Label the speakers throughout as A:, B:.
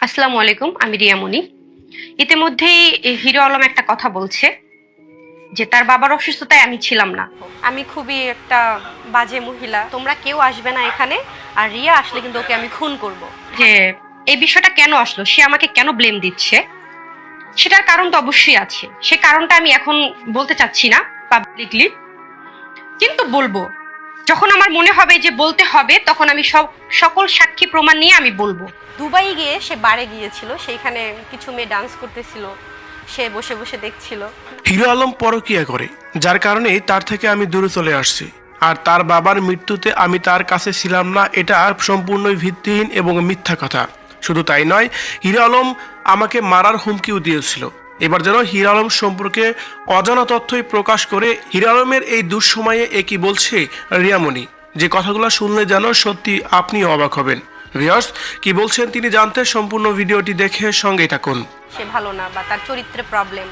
A: আসসালামু আলাইকুম আমি রিয়ামণি ইতিমধ্যেই হিরো আলম একটা কথা বলছে যে তার বাবার অসুস্থতায় আমি ছিলাম না। আমি খুবই একটা বাজে মহিলা। তোমরা কেউ আসবে না এখানে আর রিয়া আসলে কিন্তু ওকে আমি খুন করব। যে এই বিষয়টা কেন আসলো? সে আমাকে কেন ব্লেম দিচ্ছে? সেটার কারণ তো অবশ্যই আছে। সে কারণটা আমি এখন বলতে চাচ্ছি না পাবলিকলি কিন্তু বলব যখন আমার মনে হবে যে বলতে হবে তখন আমি সব সকল সাক্ষী প্রমাণ নিয়ে আমি বলব। দুবাই গিয়ে সে বারে গিয়েছিল সেইখানে কিছু মেয়ে ডান্স করতেছিল সে বসে বসে দেখছিল।
B: হিরো আলম পরকিয়া করে যার কারণে তার থেকে আমি দূরে চলে আসছি। আর তার বাবার মৃত্যুতে আমি তার কাছে ছিলাম না এটা সম্পূর্ণই ভিত্তিহীন এবং মিথ্যা কথা। শুধু তাই নয় হিরো আলম আমাকে মারার হুমকিও দিয়েছিল। এবার যেন হির আলম সম্পর্কে অজানা তথ্যই প্রকাশ করে হির আলমের এই দুঃসময়ে একই বলছে রিয়ামণি? যে কথাগুলো শুনলে যেন সত্যি আপনি অবাক হবেন। ভিয়ার্স কি বলছেন তিনি জানতে সম্পূর্ণ ভিডিওটি দেখে সঙ্গেই থাকুন।
A: সে ভালো না বা তার চরিত্রে প্রবলেম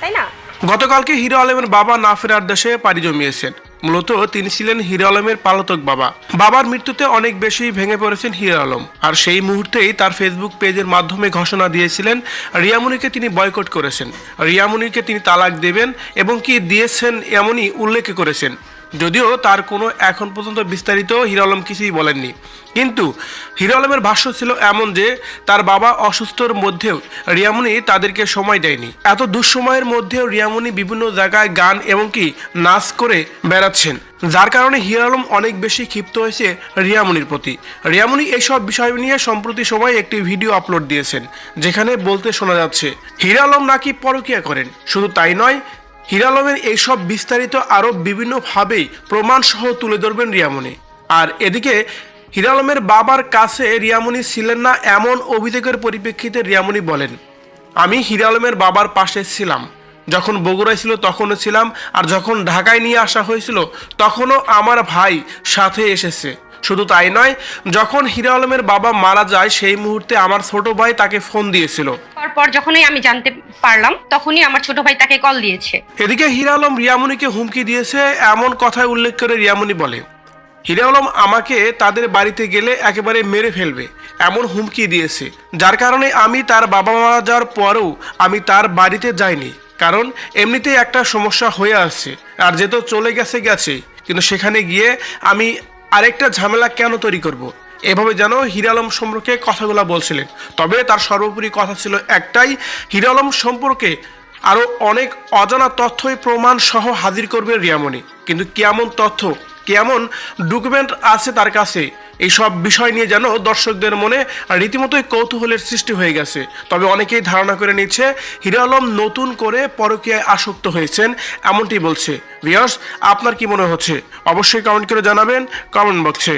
A: তাই না?
B: গতকালকে হিরো আলমের বাবা না ফেরার দেশে পাড়ি জমিয়েছেন। মূলত তিনি ছিলেন হিরো আলমের পালতক বাবা। বাবার মৃত্যুতে অনেক বেশি ভেঙে পড়েছেন হিরো আলম। আর সেই মুহূর্তেই তার ফেসবুক পেজের মাধ্যমে ঘোষণা দিয়েছিলেন রিয়ামণিকে তিনি বয়কট করেছেন। রিয়ামণিকে তিনি তালাক দেবেন এবং কি দিয়েছেন এমনই উল্লেখ করেছেন। যদিও তার কোনো এখন পর্যন্ত বিস্তারিত হিরো আলম কিছুই বলেননি। কিন্তু হিরো আলমের ভাষ্য ছিল এমন যে, তার বাবা অসুস্থর মধ্যেও রিয়ামণি তাদেরকে সময় দেয়নি। এত দুঃসময়ের মধ্যেও রিয়ামণি বিভিন্ন জায়গায় গান এবং কি নাচ করে বেড়াচ্ছেন। যার কারণে হিরো আলম অনেক বেশি ক্ষিপ্ত হয়েছে রিয়ামণির প্রতি। রিয়ামণি এইসব বিষয় নিয়ে সম্প্রতি সময় একটি ভিডিও আপলোড দিয়েছেন, যেখানে বলতে শোনা যাচ্ছে, হিরো আলম নাকি পরকিয়া করেন। শুধু তাই নয় হিরালমের এইসব বিস্তারিত আরও বিভিন্নভাবেই প্রমাণসহ তুলে ধরবেন রিয়ামনি আর এদিকে, হিরালমের বাবার কাছে রিয়ামণি ছিলেন না এমন অভিযোগের পরিপ্রেক্ষিতে রিয়ামনি বলেন, আমি হিরালমের বাবার পাশে ছিলাম। যখন বগুড়ায় ছিল তখনও ছিলাম, আর যখন ঢাকায় নিয়ে আসা হয়েছিল, তখনও আমার ভাই সাথে এসেছে। শুধু তাই নয়, যখন হিরা আলমের বাবা মারা যায়, সেই মুহূর্তে আমার ছোট ভাই তাকে ফোন দিয়েছিল।
A: তারপর যখনই আমি জানতে পারলাম, তখনই আমার ছোট ভাই তাকে কল দিয়েছে।
B: এদিকে হিরা আলম রিয়ামণিকে হুমকি দিয়েছে এমন কথায় উল্লেখ করে রিয়ামণি বলে। হিরা আলম আমাকে তাদের বাড়িতে গেলে একেবারে মেরে ফেলবে, এমন হুমকি দিয়েছে। যার কারণে আমি তার বাবা মারা যাওয়ার পরেও আমি তার বাড়িতে যাইনি, কারণ এমনিতেই একটা সমস্যা হয়ে আসছে আর যেহেতু চলে গেছে গেছে কিন্তু সেখানে গিয়ে আমি আরেকটা ঝামেলা কেন তৈরি করব। এভাবে যেন হিরালম সম্পর্কে কথাগুলো বলছিলেন। তবে তার সর্বোপরি কথা ছিল একটাই হিরালম সম্পর্কে আরও অনেক অজানা তথ্যই প্রমাণ সহ হাজির করবে রিয়ামণি। কিন্তু কেমন তথ্য, কেমন ডকুমেন্ট আছে তার কাছে এই সব বিষয় নিয়ে যেন দর্শকদের মনে রীতিমতোই কৌতূহলের সৃষ্টি হয়ে গেছে। তবে অনেকেই ধারণা করে নিচ্ছে, হিরো আলম নতুন করে পরকীয়ায় আসক্ত হয়েছেন, এমনটি বলছে। ভিয়ার্স আপনার কি মনে হচ্ছে? অবশ্যই কমেন্ট করে জানাবেন কমেন্ট বক্সে